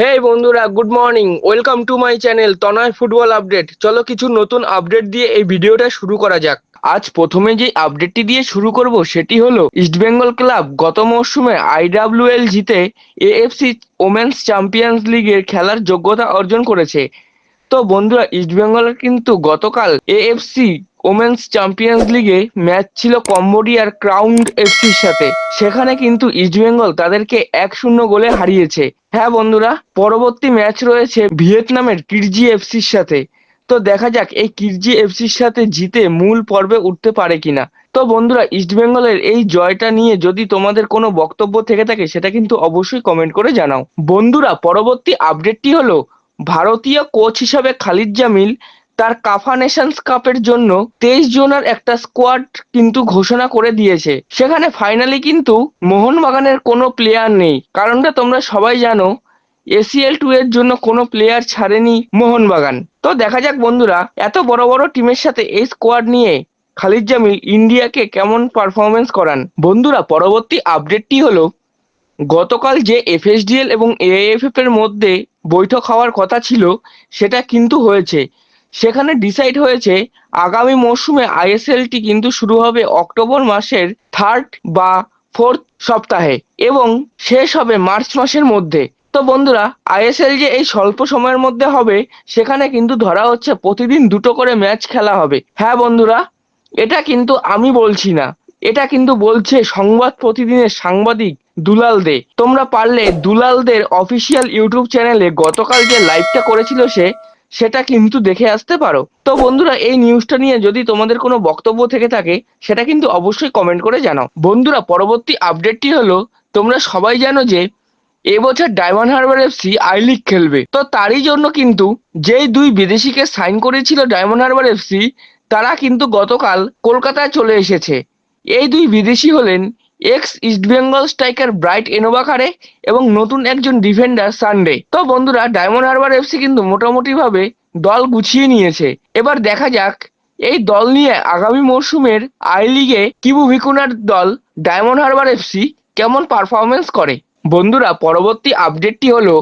হেই বন্ধুরা good morning welcome to my channel Tanay football update চলো কিছু নতুন আপডেট দিয়ে এই ভিডিওটা শুরু করা যাক। আজ প্রথমে যে আপডেটটি দিয়ে শুরু করব, সেটি হলো ইস্টবেঙ্গল ক্লাব গত মরশুমে আইডাব্লিউএল জিতে এএফসি ওমেন্স চ্যাম্পিয়ন্স লিগের খেলার যোগ্যতা অর্জন করেছে। তো বন্ধুরা ইস্টবেঙ্গলের কিন্তু গতকাল এএফসি ওমেন্স চ্যাম্পিয়ন্স লিগে ম্যাচ ছিল কম্বোডিয়ার ক্রাউন এফসির সাথে। সেখানে কিন্তু ইস্টবেঙ্গল তাদেরকে এক শূন্য গোলে হারিয়েছে। হ্যাঁ বন্ধুরা, পরবর্তী ম্যাচ রয়েছে ভিয়েতনামের কিরজি এফসির সাথে। তো দেখা যাক, এই কিরজি এফসির সাথে জিতে মূল পর্বে উঠতে পারে কিনা। তো বন্ধুরা ইস্টবেঙ্গলের এই জয়টা নিয়ে যদি তোমাদের কোনো বক্তব্য থেকে থাকে, সেটা কিন্তু অবশ্যই কমেন্ট করে জানাও। বন্ধুরা, পরবর্তী আপডেটটি হলো, ভারতীয় কোচ হিসাবে খালিদ জামিল তার কাফা নেশনস কাপের জন্য তেইশ জনের একটা স্কোয়াড কিন্তু ঘোষণা করে দিয়েছে। সেখানে ফাইনালি কিন্তু মোহনবাগানের কোনো প্লেয়ার নেই। কারণটা তোমরা সবাই জানো এসিএল টু এর জন্য কোনো প্লেয়ার ছাড়েনি মোহনবাগান। তো দেখা যাক বন্ধুরা, এত বড় বড় টিমের সাথে এই স্কোয়াড নিয়ে খালিদ জামিল ইন্ডিয়াকে কেমন পারফরমেন্স করান? বন্ধুরা, পরবর্তী আপডেটটি হলো, গতকাল যে এফএসডিএল এবং এএফএফ এর মধ্যে বৈঠক হওয়ার কথা ছিল, সেটা কিন্তু হয়েছে। সেখানে ডিসাইড হয়েছে আগামী মরশুমে আইএসএলটি কিন্তু শুরু হবে অক্টোবর মাসের থার্ড বা ফোর্থ সপ্তাহে এবং শেষ হবে মার্চ মাসের মধ্যে। তো বন্ধুরা আইএসএল যে এই স্বল্প সময়ের মধ্যে হবে, সেখানে কিন্তু ধরা হচ্ছে প্রতিদিন দুটো করে ম্যাচ খেলা হবে। হ্যাঁ বন্ধুরা, এটা কিন্তু আমি বলছি না। এটা কিন্তু বলছে সংবাদ প্রতিদিনের সাংবাদিক দুলাল দে। তোমরা পারলে দুলালদের অফিসিয়াল ইউটিউব চ্যানেলে গতকাল যে লাইভটা করেছিল সে সেটা কিন্তু দেখে আসতে পারো। তো বন্ধুরা, এই নিউজটা নিয়ে যদি তোমাদের কোনো বক্তব্য থেকে থাকে, সেটা কিন্তু অবশ্যই কমেন্ট করে জানাও। বন্ধুরা, পরবর্তী আপডেটটি হলো, তোমরা সবাই জানো যে, এবছর Diamond Harbour FC I league খেলবে। তো তারই জন্য কিন্তু যেই দুই বিদেশিকে সাইন করেছিল ডায়মন্ড হারবার এফসি তারা কিন্তু গতকাল কলকাতায় চলে এসেছে। এই দুই বিদেশি হলেন ex East Bengal striker Bright Enobakhare এবং নতুন একজন ডিফেন্ডার সানডে তো বন্ধুরা ডায়মন্ড হারবার এফসি কিন্তু মোটামুটি ভাবে দল গুছিয়ে নিয়েছে। এবার দেখা যাক এই দল নিয়ে আগামী মরশুমের আই লিগে কিবু ভিকুনার দল ডায়মন্ড হারবার এফসি কেমন পারফরমেন্স করে। বন্ধুরা, পরবর্তী আপডেটটি হলো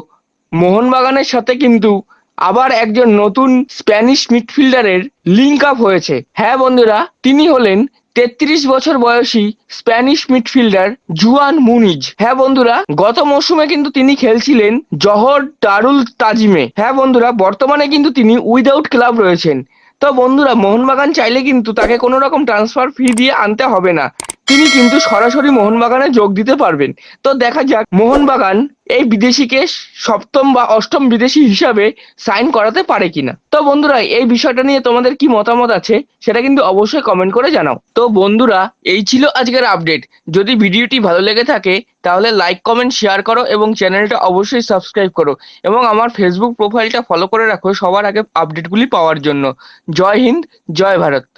মোহনবাগানের সাথে কিন্তু আবার একজন নতুন স্প্যানিশ মিডফিল্ডারের লিঙ্ক আপ হয়েছে। হ্যাঁ বন্ধুরা, তিনি হলেন তেত্রিশ বছর বয়সী স্প্যানিশ মিডফিল্ডার জুয়ান মুনিজ। হ্যাঁ বন্ধুরা, গত মৌসুমে কিন্তু তিনি খেলছিলেন জহর দারুল তাজিমে। হ্যাঁ বন্ধুরা, বর্তমানে কিন্তু তিনি উইদাউট ক্লাব রয়েছেন। তো বন্ধুরা, মোহনবাগান চাইলে কিন্তু তাকে কোনো রকম ট্রান্সফার ফি দিয়ে আনতে হবে না। তিনি কিন্তু সরাসরি মোহনবাগানে যোগ দিতে পারবেন। তো দেখা যাক, মোহনবাগান এই বিদেশিকে সপ্তম বা অষ্টম বিদেশি হিসাবে সাইন করাতে পারে কিনা। তো বন্ধুরা, এই বিষয়টা নিয়ে তোমাদের কি মতামত আছে, সেটা কিন্তু অবশ্যই কমেন্ট করে জানাও। তো বন্ধুরা, এই ছিল আজকের আপডেট যদি ভিডিওটি ভালো লেগে থাকে, তাহলে লাইক কমেন্ট শেয়ার করো এবং চ্যানেলটা অবশ্যই সাবস্ক্রাইব করো। এবং আমার ফেসবুক প্রোফাইলটা ফলো করে রাখো সবার আগে আপডেটগুলি পাওয়ার জন্য। জয় হিন্দ, জয় ভারত।